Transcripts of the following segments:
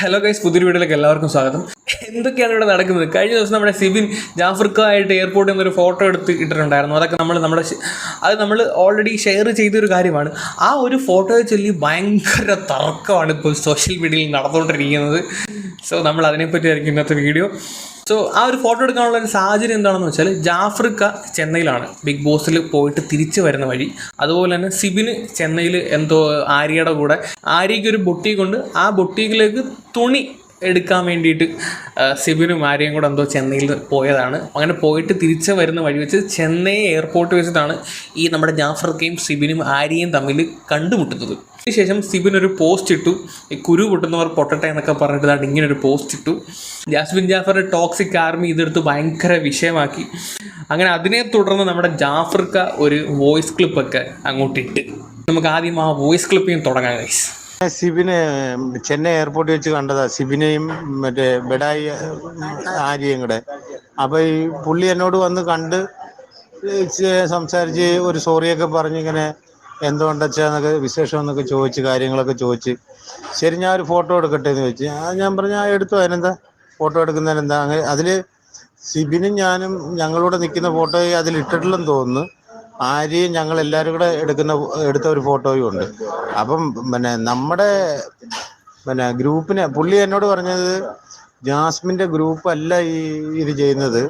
Hello guys പുതിയൊരു വീഡിയോയിലേക്ക് എല്ലാവർക്കും സ്വാഗതം. എന്തൊക്കെയാണ് ഇവിടെ നടക്കുന്നത്? കഴിഞ്ഞ ദിവസം നമ്മുടെ സിബിൻ ജാഫർക്കായിട്ട് എയർപോർട്ടിൽ നിന്ന് ഒരു ഫോട്ടോ എടുത്ത് ഇട്ടിട്ടുണ്ടായിരുന്നു. അതൊക്കെ നമ്മൾ നമ്മുടെ അത് നമ്മൾ ഓൾറെഡി ഷെയർ ചെയ്തൊരു കാര്യമാണ്. ആ ഒരു ഫോട്ടോയെ ചൊല്ലി ഭയങ്കര തർക്കമാണ് ഇപ്പോൾ സോഷ്യൽ മീഡിയയിൽ നടന്നുകൊണ്ടിരിക്കുന്നത്. സോ നമ്മൾ അതിനെപ്പറ്റിയായിരിക്കും ഇന്നത്തെ വീഡിയോ സോ ആ ഒരു ഫോട്ടോ എടുക്കാനുള്ള ഒരു സാഹചര്യം എന്താണെന്ന് വെച്ചാൽ ജാഫ്രിക്ക ചെന്നൈയിലാണ് ബിഗ് ബോസിൽ പോയിട്ട് തിരിച്ചു വരുന്ന വഴി. അതുപോലെ തന്നെ സിബിന് ചെന്നൈയിൽ എന്തോ ആര്യയുടെ കൂടെ ആര്യയ്ക്ക് ഒരു ബൊട്ടീക്ക് കൊണ്ട് ആ ബൊട്ടീക്കിലേക്ക് തുണി എടുക്കാൻ വേണ്ടിയിട്ട് സിബിനും ആര്യയും കൂടെ എന്തോ ചെന്നൈയിൽ പോയതാണ്. അങ്ങനെ പോയിട്ട് തിരിച്ചു വരുന്ന വഴി വെച്ച് ചെന്നൈ എയർപോർട്ട് വെച്ചിട്ടാണ് ഈ നമ്മുടെ ജാഫർക്കയും സിബിനും ആര്യയും തമ്മിൽ കണ്ടുമുട്ടുന്നത്. അതിനുശേഷം സിബിൻ ഒരു പോസ്റ്റ് ഇട്ടു. കുരു പൊട്ടുന്നവർ പൊട്ടട്ടെ എന്നൊക്കെ പറഞ്ഞിട്ട് ഇങ്ങനെ ഒരു പോസ്റ്റ് ഇട്ടു. ജാസ്മിൻ ജാഫറിന്റെ ടോക്സിക് ആർമി ഇതെടുത്ത് ഭയങ്കര വിഷയമാക്കി. അങ്ങനെ അതിനെ തുടർന്ന് നമ്മുടെ ജാഫർക്ക ഒരു വോയിസ് ക്ലിപ്പൊക്കെ അങ്ങോട്ട് ഇട്ട് നമുക്ക് ആദ്യം ആ വോയിസ് ക്ലിപ്പിങ് തുടങ്ങാം ഗൈസ് സിബിനെ ചെന്നൈ എയർപോർട്ടിൽ വെച്ച് കണ്ടതാ. സിബിനെയും മറ്റേ ബെഡായി ആര്യയും കൂടെ. അപ്പൊ ഈ പുള്ളി എന്നോട് വന്ന് കണ്ട് സംസാരിച്ച് ഒരു സോറിയൊക്കെ പറഞ്ഞ് ഇങ്ങനെ എന്തുകൊണ്ടച്ചാന്നൊക്കെ വിശേഷം എന്നൊക്കെ ചോദിച്ച് കാര്യങ്ങളൊക്കെ ചോദിച്ച്. ശരി ഞാൻ ഒരു ഫോട്ടോ എടുക്കട്ടെ എന്ന് വെച്ച് ആ ഞാൻ പറഞ്ഞു ആ എടുത്തു അതിനെന്താ? ഫോട്ടോ എടുക്കുന്നതിന് എന്താ? അങ്ങനെ അതിൽ സിബിനും ഞാനും ഞങ്ങളൂടെ നിൽക്കുന്ന ഫോട്ടോ അതിൽ ഇട്ടിട്ടില്ലെന്ന് തോന്നുന്നു. ആര്യയും ഞങ്ങൾ എല്ലാവരും കൂടെ എടുക്കുന്ന എടുത്ത ഒരു ഫോട്ടോയും ഉണ്ട്. അപ്പം പിന്നെ നമ്മുടെ പിന്നെ ഗ്രൂപ്പിനെ പുള്ളി എന്നോട് പറഞ്ഞത് ജാസ്മിന്റെ ഗ്രൂപ്പ് അല്ല ഈ ഇത് ചെയ്യുന്നത്.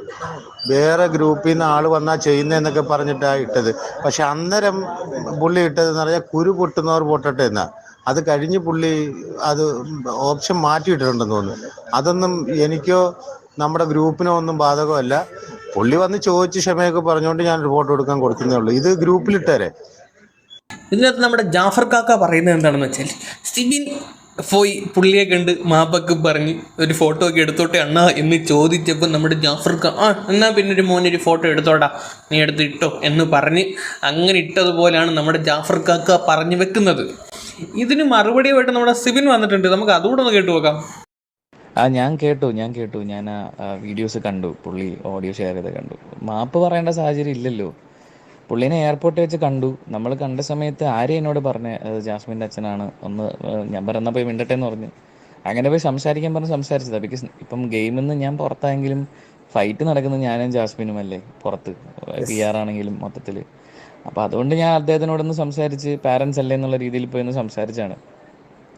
വേറെ ഗ്രൂപ്പിൽ നിന്ന് ആൾ വന്നാ ചെയ്യുന്നതെന്നൊക്കെ പറഞ്ഞിട്ടാണ് ഇട്ടത്. പക്ഷെ അന്നേരം പുള്ളി ഇട്ടതെന്ന് പറഞ്ഞാൽ കുരു പൊട്ടുന്നവർ പൊട്ടട്ടെ എന്നാ. അത് കഴിഞ്ഞ് പുള്ളി അത് ഓപ്ഷൻ മാറ്റിയിട്ടിട്ടുണ്ടെന്ന് തോന്നുന്നു. അതൊന്നും എനിക്കോ നമ്മുടെ ഗ്രൂപ്പിനോ ഒന്നും ബാധകമല്ല. പുള്ളി വന്ന് ചോദിച്ച് ക്ഷമയൊക്കെ പറഞ്ഞുകൊണ്ട് ഞാൻ റിപ്പോർട്ട് കൊടുക്കാൻ കൊടുക്കുന്നേ ഉള്ളൂ. ഇത് ഗ്രൂപ്പിലിട്ടേരെ. ഇതിനകത്ത് നമ്മുടെ ജാഫർ കാക്ക പറയുന്നത് എന്താണെന്ന് വെച്ചാൽ സിബിൻ പോയി പുള്ളിയെ കണ്ട് മാപ്പൊക്കെ പറഞ്ഞ് ഒരു ഫോട്ടോ ഒക്കെ എടുത്തോട്ടെ അണ്ണ എന്ന് ചോദിച്ചപ്പോൾ നമ്മുടെ ജാഫർ കാ ആ എന്നാ പിന്നെ ഒരു മോനെ ഒരു ഫോട്ടോ എടുത്തോടാ നീ എടുത്ത് ഇട്ടോ എന്ന് പറഞ്ഞ് അങ്ങനെ ഇട്ടതുപോലെയാണ് നമ്മുടെ ജാഫർ കാക്ക പറഞ്ഞു വെക്കുന്നത്. ഇതിന് മറുപടിയുമായിട്ട് നമ്മുടെ സിബിൻ വന്നിട്ടുണ്ട്. നമുക്ക് അതുകൂടെ ഒന്ന് കേട്ടു നോക്കാം. ആ ഞാൻ കേട്ടു ഞാൻ കേട്ടു. ഞാൻ ആ വീഡിയോസ് കണ്ടു. പുള്ളി ഓഡിയോ ഷെയർ ചെയ്ത് കണ്ടു. മാപ്പ് പറയേണ്ട സാഹചര്യം ഇല്ലല്ലോ. പുള്ളീനെ എയർപോർട്ടിൽ വെച്ച് കണ്ടു. നമ്മൾ കണ്ട സമയത്ത് ആര്യ എന്നോട് പറഞ്ഞ ജാസ്മിന്റെ അച്ഛനാണ്. ഒന്ന് ഞാൻ പറഞ്ഞ പോയി മിണ്ടട്ടെ എന്ന് പറഞ്ഞു. അങ്ങനെ പോയി സംസാരിക്കാൻ പറഞ്ഞ് സംസാരിച്ചതാണ് ബിക്കോസ് ഇപ്പം ഗെയിമിൽ നിന്ന് ഞാൻ പുറത്തായെങ്കിലും ഫൈറ്റ് നടക്കുന്നത് ഞാനും ജാസ്മിനും അല്ലേ പുറത്ത് പി ആർ ആണെങ്കിലും മൊത്തത്തിൽ അപ്പോൾ അതുകൊണ്ട് ഞാൻ അദ്ദേഹത്തിനോടൊന്ന് സംസാരിച്ച് പാരൻസ് അല്ലേ എന്നുള്ള രീതിയിൽ പോയി ഒന്ന് സംസാരിച്ചാണ്.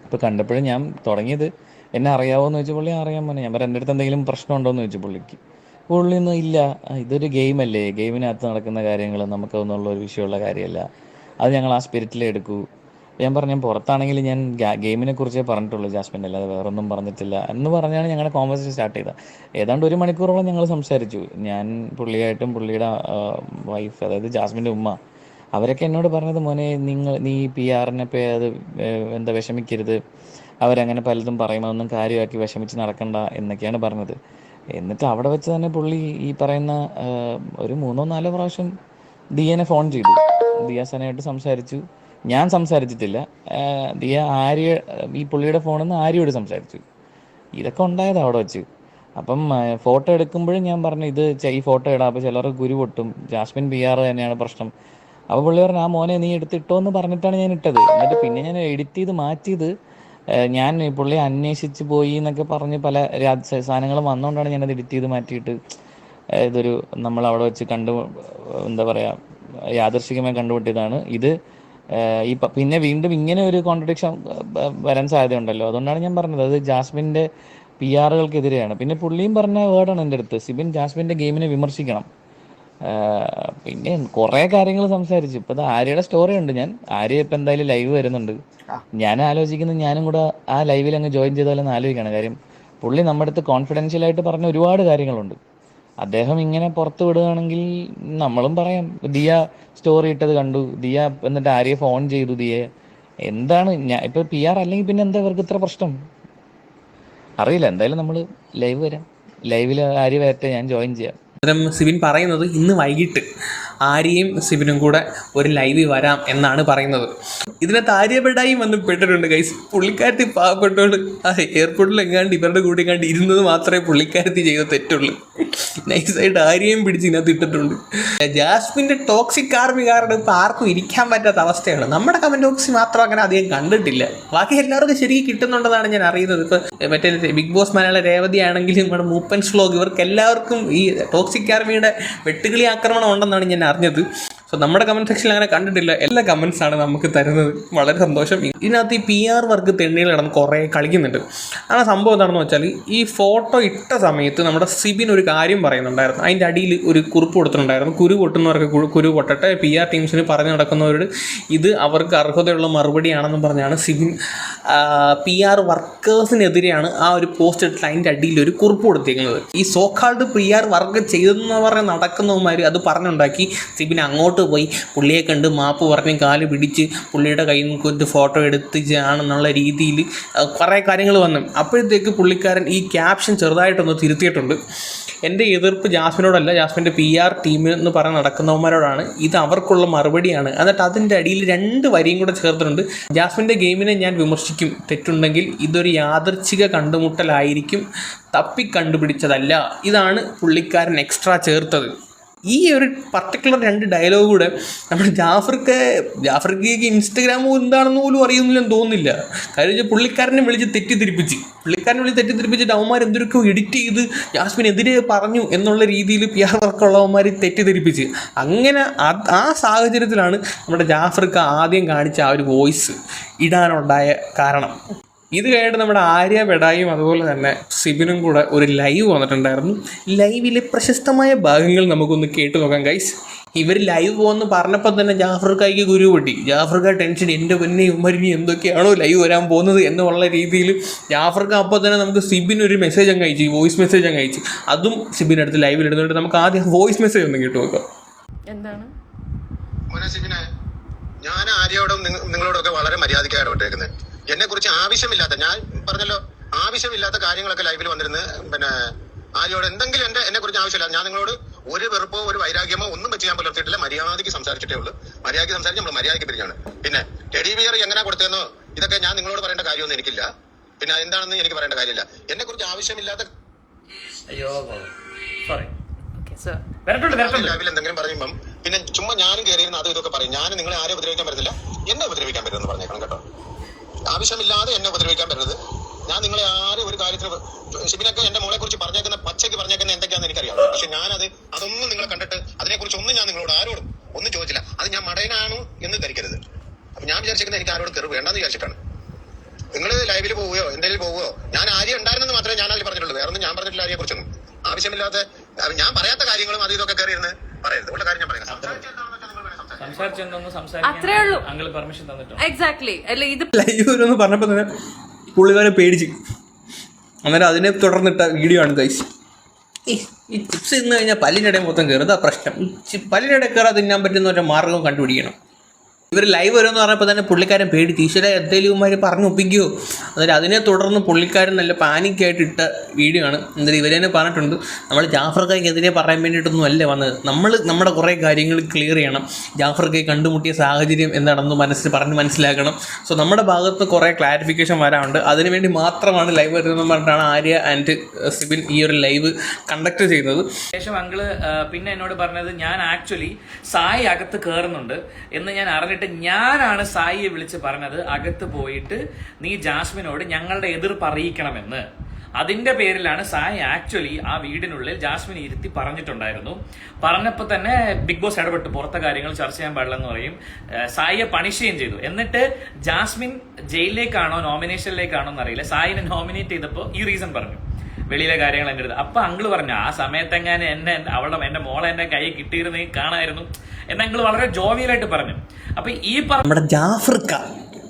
അപ്പോൾ കണ്ടപ്പോഴും ഞാൻ തുടങ്ങിയത് എന്നെ അറിയാവോ എന്ന് ചോദിച്ചു. പുള്ളി അറിയാൻ പറഞ്ഞു ഞാൻ പറയാം എന്റെ അടുത്ത് എന്തെങ്കിലും പ്രശ്നമുണ്ടോ എന്ന് ചോദിച്ചു പുള്ളിക്ക്. പുള്ളിയൊന്നും ഇല്ല. ആ, ഇതൊരു ഗെയിമല്ലേ ഗെയിമിനകത്ത് നടക്കുന്ന കാര്യങ്ങൾ നമുക്കൊന്നുള്ള ഒരു വിഷയമുള്ള കാര്യമല്ല. അത് ഞങ്ങൾ ആ സ്പിരിറ്റിലേ എടുക്കൂ. ഞാൻ പറഞ്ഞു പുറത്താണെങ്കിൽ ഞാൻ ഗെയിമിനെ കുറിച്ചേ പറഞ്ഞിട്ടുള്ളൂ ജാസ്മിൻ. അല്ലാതെ വേറൊന്നും പറഞ്ഞിട്ടില്ല. എന്ന് പറഞ്ഞാണ് ഞങ്ങളുടെ കോൺവെർസേഷൻ സ്റ്റാർട്ട് ചെയ്തത്. ഏതാണ്ട് ഒരു മണിക്കൂറോളം ഞങ്ങൾ സംസാരിച്ചു. ഞാൻ പുള്ളിയായിട്ടും പുള്ളിയുടെ വൈഫ് അതായത് ജാസ്മിന്റെ ഉമ്മ അവരൊക്കെ എന്നോട് പറഞ്ഞത് മോനെ നിങ്ങൾ നീ പി ആറിനെ പേ അത് എന്താ വിഷമിക്കരുത്. അവരങ്ങനെ പലതും പറയും അതൊന്നും കാര്യമാക്കി വിഷമിച്ച് നടക്കണ്ട എന്നൊക്കെയാണ് പറഞ്ഞത്. എന്നിട്ട് അവിടെ വെച്ച് തന്നെ പുള്ളി ഈ പറയുന്ന ഒരു മൂന്നോ നാലോ പ്രാവശ്യം ദിയനെ ഫോൺ ചെയ്തു. ദിയ സനയായിട്ട് സംസാരിച്ചു. ഞാൻ സംസാരിച്ചിട്ടില്ല. ദിയ ആര്യ ഈ പുള്ളിയുടെ ഫോണിൽ നിന്ന് ആര്യയോട് സംസാരിച്ചു. ഇതൊക്കെ ഉണ്ടായത് അവിടെ വെച്ച്. അപ്പം ഫോട്ടോ എടുക്കുമ്പോഴും ഞാൻ പറഞ്ഞു ഇത് ഈ ഫോട്ടോ ഇടാം. അപ്പോൾ ചിലർ ഗുരു പൊട്ടും. ജാസ്മിൻ ബി ആർ തന്നെയാണ് പ്രശ്നം. അപ്പോൾ പുള്ളി പറഞ്ഞു ആ മോനെ നീ എടുത്തിട്ടോ എന്ന് പറഞ്ഞിട്ടാണ് ഞാൻ ഇട്ടത്. എന്നിട്ട് പിന്നെ ഞാൻ എഡിറ്റ് ചെയ്ത് മാറ്റിയത് ഞാൻ പുള്ളി അന്വേഷിച്ച് പോയി എന്നൊക്കെ പറഞ്ഞ് പല സാധനങ്ങൾ വന്നുകൊണ്ടാണ് ഞാനത് എഡിറ്റ് ചെയ്ത് മാറ്റിയിട്ട് ഇതൊരു നമ്മൾ അവിടെ വെച്ച് കണ്ടു എന്താ പറയാ യാദർശികമായി കണ്ടുപിട്ടിയതാണ് ഇത് ഈ പിന്നെ വീണ്ടും ഇങ്ങനെ ഒരു കോൺട്രഡിക്ഷൻ വരാൻ സാധ്യതയുണ്ടല്ലോ. അതുകൊണ്ടാണ് ഞാൻ പറഞ്ഞത് അത് ജാസ്മിന്റെ പി ആറുകൾക്കെതിരെയാണ് പിന്നെ പുള്ളിയും പറഞ്ഞ വേർഡാണ് എന്റെ അടുത്ത്. സിബിൻ ജാസ്മിന്റെ ഗെയിമിനെ വിമർശിക്കണം. പിന്നെ കുറെ കാര്യങ്ങൾ സംസാരിച്ചു. ഇപ്പൊ ആര്യയുടെ സ്റ്റോറി ഉണ്ട് ഞാൻ. ആര്യ ഇപ്പൊ എന്തായാലും ലൈവ് വരുന്നുണ്ട്. ഞാൻ ആലോചിക്കുന്നത് ഞാനും കൂടെ ആ ലൈവിൽ അങ്ങ് ജോയിൻ ചെയ്താലെന്ന് ആലോചിക്കണം കാര്യം പുള്ളി നമ്മുടെ അടുത്ത് കോൺഫിഡൻഷ്യൽ ആയിട്ട് പറഞ്ഞ ഒരുപാട് കാര്യങ്ങളുണ്ട്. അദ്ദേഹം ഇങ്ങനെ പുറത്ത് വിടുകയാണെങ്കിൽ നമ്മളും പറയാം. ദിയ സ്റ്റോറി ഇട്ടത് കണ്ടു. ദിയ എന്നിട്ട് ആര്യ ഫോൺ ചെയ്തു ദിയെ. എന്താണ് ഞാൻ ഇപ്പൊ പി ആർ അല്ലെങ്കിൽ പിന്നെ എന്താ ഇവർക്ക് ഇത്ര പ്രശ്നം? അറിയില്ല. എന്തായാലും നമ്മൾ ലൈവ് വരാം. ലൈവിൽ ആര്യ വരട്ടെ ഞാൻ ജോയിൻ ചെയ്യാം. സിബിൻ പറയുന്നത് ഇന്ന് വൈകിട്ട്. ആര്യയും സിബിനും കൂടെ ഒരു ലൈവിൽ വരാം എന്നാണ് പറയുന്നത്. ഇതിനകത്ത് ആര്യപ്പെടായും വന്ന് പെട്ടിട്ടുണ്ട് ഗൈസ് പുള്ളിക്കാരത്തി പാവപ്പെട്ടോണ്ട് ആ എയർപോർട്ടിൽ എങ്ങാണ്ട് ഇവരുടെ കൂടെ എങ്ങാണ്ട് ഇരുന്നത് മാത്രമേ പുള്ളിക്കാരത്തി ചെയ്ത തെറ്റുള്ളൂ. നൈസായിട്ട് ആര്യയും പിടിച്ച് ഇതിനകത്ത് ഇട്ടിട്ടുണ്ട്. ജാസ്മിന്റെ ടോക്സിക് ആർമി കാരണം ഇപ്പം ആർക്കും ഇരിക്കാൻ പറ്റാത്ത അവസ്ഥയാണ്. നമ്മുടെ കമന്റ് ബോക്സ് മാത്രം അങ്ങനെ അധികം കണ്ടിട്ടില്ല. ബാക്കി എല്ലാവർക്കും ശരിക്കും കിട്ടുന്നുണ്ടെന്നാണ് ഞാൻ അറിയുന്നത്. ഇപ്പോൾ മറ്റേ ബിഗ് ബോസ് മലയാള രേവതി ആണെങ്കിലും നമ്മുടെ മൂപ്പൻസ് വ്ലോഗ് ഇവർക്ക് എല്ലാവർക്കും ഈ ടോക്സിക് ആർമിയുടെ വെട്ടുകിളി ആക്രമണം ഉണ്ടെന്നാണ് ഞാൻ അറിഞ്ഞത്. സോ നമ്മുടെ കമന്റ് സെക്ഷനിൽ അങ്ങനെ കണ്ടിട്ടില്ല. എല്ലാ കമൻസ് ആണ് നമുക്ക് തരുന്നത്. വളരെ സന്തോഷം. ഇതിനകത്ത് ഈ പി ആർ വർക്ക് തെണ്ണിയിൽ കിടന്ന് കുറേ കളിക്കുന്നുണ്ട്. ആ സംഭവം എന്താണെന്ന് വെച്ചാൽ ഈ ഫോട്ടോ ഇട്ട സമയത്ത് നമ്മുടെ സിബിൻ ഒരു കാര്യം പറയുന്നുണ്ടായിരുന്നു. അതിന്റെ അടിയിൽ ഒരു കുറിപ്പ് കൊടുത്തിട്ടുണ്ടായിരുന്നു. കുരു പൊട്ടുന്നവർക്ക് കുരു- പൊട്ടട്ടെ പി ആർ ടീംസിന് പറഞ്ഞു നടക്കുന്നവരോട് ഇത് അവർക്ക് അർഹതയുള്ള മറുപടിയാണെന്ന് പറഞ്ഞാണ് സിബിൻ പി ആർ വർക്കേഴ്സിനെതിരെയാണ് ആ ഒരു പോസ്റ്റ് ഇട്ടിട്ട് അതിന്റെ അടിയിൽ ഒരു കുറിപ്പ് കൊടുത്തിരിക്കുന്നത്. ഈ സോക്കാൾഡ് പി ആർ വർക്ക് ചെയ്തെന്ന് പറഞ്ഞ് നടക്കുന്നവന്മാർ അത് പറഞ്ഞുണ്ടാക്കി. സിബിൻ അങ്ങോട്ട് പോയി. പുള്ളിയെ കണ്ട് മാപ്പ് പറഞ്ഞ് കാൽ പിടിച്ച് പുള്ളിയുടെ കയ്യിൽ നിന്ന് ഒരു ഫോട്ടോ എടുത്ത് ആണെന്നുള്ള രീതിയിൽ കുറേ കാര്യങ്ങൾ വന്നു. അപ്പോഴത്തേക്ക് പുള്ളിക്കാരൻ ഈ ക്യാപ്ഷൻ ചെറുതായിട്ടൊന്ന് തിരുത്തിയിട്ടുണ്ട്. എന്റെ എതിർപ്പ് ജാസ്മിനോടല്ല ജാസ്മിന്റെ പി ആർ ടീമിൽ എന്ന് പറഞ്ഞ് നടക്കുന്നവന്മാരോടാണ്. ഇത് അവർക്കുള്ള മറുപടിയാണ്. എന്നിട്ട് അതിന്റെ അടിയിൽ രണ്ട് വരിയും കൂടെ ചേർത്തിട്ടുണ്ട്. ജാസ്മിന്റെ ഗെയിമിനെ ഞാൻ വിമർശിക്കും. തെറ്റുണ്ടെങ്കിൽ ഇതൊരു യാദർച്ഛിക കണ്ടുമുട്ടലായിരിക്കും. തപ്പി കണ്ടുപിടിച്ചതല്ല. ഇതാണ് പുള്ളിക്കാരൻ എക്സ്ട്രാ ചേർത്തത്. ഈ ഒരു പർട്ടിക്കുലർ രണ്ട് ഡയലോഗ് കൂടെ നമ്മൾ ജാഫർക്ക് ജാഫർക്കേക്ക് ഇൻസ്റ്റഗ്രാം എന്താണെന്ന് പോലും അറിയുന്നില്ലെന്ന് തോന്നുന്നില്ല. കാര്യം പുള്ളിക്കാരനെ വിളിച്ച് തെറ്റിദ്ധരിപ്പിച്ച്. പുള്ളിക്കാരനെ വിളിച്ച് തെറ്റിദ്ധരിപ്പിച്ചിട്ട് അവന്മാർ എന്തൊക്കെ എഡിറ്റ് ചെയ്ത് ജാസ്മിനെതിരെ പറഞ്ഞു എന്നുള്ള രീതിയിൽ പി ആർ വർക്കുള്ളവന്മാർ തെറ്റിദ്ധരിപ്പിച്ച്. അങ്ങനെ ആ സാഹചര്യത്തിലാണ് നമ്മുടെ ജാഫർക്ക് ആദ്യം കാണിച്ച ആ ഒരു വോയിസ് ഇടാനുണ്ടായ കാരണം. ഇത് കഴിഞ്ഞിട്ട് നമ്മുടെ ആര്യ ബെഡായും അതുപോലെ തന്നെ സിബിനും കൂടെ ഒരു ലൈവ് വന്നിട്ടുണ്ടായിരുന്നു. ലൈവിലെ പ്രശസ്തമായ ഭാഗങ്ങൾ നമുക്കൊന്ന് കേട്ടു നോക്കാം ഗൈസ് ഇവർ ലൈവ് പോകുമെന്ന് പറഞ്ഞപ്പോൾ തന്നെ ജാഫർ കായ്ക്ക് ഗുരു പൊട്ടി. ജാഫർ കാ ടെൻഷൻ എന്റെ പൊന്നെ ഇവന്മാരിനി എന്തൊക്കെയാണോ ലൈവ് വരാൻ പോകുന്നത്? എന്നുള്ള രീതിയിൽ ജാഫർക്ക അപ്പോൾ തന്നെ നമുക്ക് സിബിൻ ഒരു മെസ്സേജ് അങ്ങ് അയച്ചു വോയിസ് മെസ്സേജ് അങ്ങ് അയച്ചു. അതും സിബിന്റെ അടുത്ത് ലൈവിൽ ഇടുന്നുണ്ട്. നമുക്ക് ആദ്യം വോയിസ് മെസ്സേജ് ഒന്ന് കേട്ടു നോക്കാം. എന്താണ്? ഞാൻ ആര്യോടും നിങ്ങളോടൊക്കെ വളരെ മര്യാദയ്ക്കാണ് ഇടപെട്ടേക്കുന്നത് എന്നെ കുറിച്ച് ആവശ്യമില്ലാത്ത ഞാൻ പറഞ്ഞല്ലോ ആവശ്യമില്ലാത്ത കാര്യങ്ങളൊക്കെ ലൈവിൽ വന്നിരുന്ന് പിന്നെ ആര്യോട് എന്തെങ്കിലും എന്റെ എന്നെ കുറിച്ച് ആവശ്യമില്ല. ഞാൻ നിങ്ങളോട് ഒരു വെറുപ്പോ ഒരു വൈരാഗ്യമോ ഒന്നും വെച്ച് ഞാൻ പുലർത്തിയിട്ടില്ല. മര്യാദയ്ക്ക് സംസാരിച്ചിട്ടേ ഉള്ളൂ. മര്യാദയ്ക്ക് സംസാരിച്ച് നമ്മൾ മര്യാദയ്ക്ക് പിരിഞ്ഞാണ്. പിന്നെ ടെഡി ബിയർ എങ്ങനെ കൊടുത്തെന്നോ ഇതൊക്കെ ഞാൻ നിങ്ങളോട് പറയേണ്ട കാര്യമൊന്നും എനിക്കില്ല. പിന്നെ എന്താണെന്ന് എനിക്ക് പറയേണ്ട കാര്യമില്ല. എന്നെ കുറിച്ച് ആവശ്യമില്ലാത്ത അയ്യോ സോറി ലൈവിൽ എന്തെങ്കിലും പറയുമ്പം പിന്നെ ചുമ്മാ ഞാനും കയറിയിരുന്ന അതും ഇതൊക്കെ പറയും. ഞാൻ നിങ്ങളെ ആരെ ഉപദ്രവിക്കാൻ പറ്റത്തില്ല എന്നെ ഉപദ്രവിക്കാൻ പറ്റുമെന്ന് പറഞ്ഞേക്കണം കേട്ടോ. ആവശ്യമില്ലാതെ എന്നെ ഉപദ്രവിക്കാൻ പറ്റരുത്. ഞാൻ നിങ്ങളെ ആരും ഒരു കാര്യത്തിൽ ഷിബിനൊക്കെ എന്റെ മോളെ കുറിച്ച് പറഞ്ഞേക്കുന്ന പച്ചയ്ക്ക് പറഞ്ഞേക്കുന്ന എന്തൊക്കെയാണെന്ന് എനിക്കറിയാം. പക്ഷെ ഞാനത് അതൊന്നും നിങ്ങളെ കണ്ടിട്ട് അതിനെ കുറിച്ച് ഒന്നും ഞാൻ നിങ്ങളോട് ആരോടും ഒന്നും ചോദിച്ചില്ല. അത് ഞാൻ മടയനാണോ എന്ന് ധരിക്കരുത്. അപ്പൊ ഞാൻ വിചാരിച്ചിരിക്കുന്നത് എനിക്ക് ആരോട് കയറി വേണ്ടെന്ന് വിചാരിച്ചിട്ടാണ്. നിങ്ങൾ ലൈവിൽ പോവുകയോ എന്തെങ്കിലും പോവുകയോ ഞാൻ ആര്യ ഉണ്ടായിരുന്നെന്ന് മാത്രമേ ഞാൻ അതിൽ പറഞ്ഞിട്ടുള്ളൂ. വേറെ ഒന്നും ഞാൻ പറഞ്ഞിട്ടില്ല ആര്യെ കുറിച്ചൊന്നും ആവശ്യമില്ലാത്ത ഞാൻ പറയാത്ത കാര്യങ്ങളും അത് ഇതൊക്കെ കയറി ഇരുന്ന് പറയരുത്. ഉള്ള കാര്യം ഞാൻ പറയുന്നത് അത്രേ ഉള്ളൂ. സംസാരിക്കാൻ അങ്കിൾ പെർമിഷൻ തന്നിട്ടോ എക്സാക്ട്ലി അല്ല ഇത് ലൈവ് വരുമെന്ന് പറഞ്ഞപ്പോൾ തന്നെ പുള്ളിക്കാരെ പേടിച്ച്. അന്നേരം അതിനെ തുടർന്നിട്ട വീഡിയോ ആണ് കൈസ് ഈ ചിപ്സ് ഇന്ന് കഴിഞ്ഞാൽ പല്ലിനിടയിൽ മൊത്തം കയറും അതാ പ്രശ്നം. പല്ലിനിടയിൽ തിന്നാൻ പറ്റുന്ന ഒരു മാർഗം കണ്ടുപിടിക്കണം. ഇവർ ലൈവ് വരുമെന്ന് പറഞ്ഞപ്പോൾ തന്നെ പുള്ളിക്കാരൻ പേടി. ടീച്ചറെ എന്തെങ്കിലും ഇവന്മാർ പറഞ്ഞു ഒപ്പിക്കുമോ അന്നേരം അതിനെ തുടർന്ന് പുള്ളിക്കാരൻ നല്ല പാനിക്കായിട്ട് ഇട്ട വീഡിയോ ആണ്. എന്നിട്ട് ഇവരെന്നെ പറഞ്ഞിട്ടുണ്ട് നമ്മൾ ജാഫർ ജാഫർക്കായ്ക്കെതിരെ പറയാൻ വേണ്ടിയിട്ടൊന്നും അല്ല വന്നത്. നമ്മൾ നമ്മുടെ കുറേ കാര്യങ്ങൾ ക്ലിയർ ചെയ്യണം. ജാഫർ ജാഫർക്കായി കണ്ടുമുട്ടിയ സാഹചര്യം എന്താണെന്ന് മനസ്സിൽ പറഞ്ഞ് മനസ്സിലാക്കണം. സോ നമ്മുടെ ഭാഗത്ത് കുറേ ക്ലാരിഫിക്കേഷൻ വരാനുണ്ട്. അതിനുവേണ്ടി മാത്രമാണ് ലൈവ് വരുന്നതെന്ന് പറഞ്ഞിട്ടാണ് ആര്യ ആൻഡ് സിബിൻ ഈ ഒരു ലൈവ് കണ്ടക്ട് ചെയ്യുന്നത് ശേഷം അങ്കിൾ പിന്നെ എന്നോട് പറഞ്ഞത് ഞാൻ ആക്ച്വലി സായി അകത്ത് കയറുന്നുണ്ട് എന്ന് ഞാൻ അറിഞ്ഞിട്ട് ഞാനാണ് സായിയെ വിളിച്ച് പറഞ്ഞത് അകത്ത് പോയിട്ട് നീ ജാസ്മിനോട് ഞങ്ങളുടെ എതിർപ്പ് അറിയിക്കണമെന്ന്. അതിന്റെ പേരിലാണ് സായി ആക്ച്വലി ആ വീടിനുള്ളിൽ ജാസ്മിൻ ഇരുത്തി പറഞ്ഞിട്ടുണ്ടായിരുന്നു. പറഞ്ഞപ്പോൾ തന്നെ ബിഗ് ബോസ് ഇടപെട്ട്. പുറത്തെ കാര്യങ്ങൾ ചർച്ച ചെയ്യാൻ പാടില്ലെന്ന് പറയും. സായിയെ പണിഷ് ചെയ്യുകയും ചെയ്തു. എന്നിട്ട് ജാസ്മിൻ ജയിലിലേക്കാണോ നോമിനേഷനിലേക്കാണോ എന്നറിയില്ല. സായിനെ നോമിനേറ്റ് ചെയ്തപ്പോൾ ഈ റീസൺ പറഞ്ഞു. വെളിയിലെ കാര്യങ്ങൾ എന്റെ അടുത്ത്. അപ്പൊ അങ്കിൾ പറഞ്ഞു ആ സമയത്തെങ്ങാനും എന്നെ അവളുടെ എന്റെ മോളെ എന്റെ കൈ കിട്ടിയിരുന്നെങ്കിൽ കാണായിരുന്നു. എന്ന് അങ്കിൾ വളരെ ജോവിയലായിട്ട് പറഞ്ഞു. അപ്പൊ ഈ നമ്മുടെ ജാഫർക്ക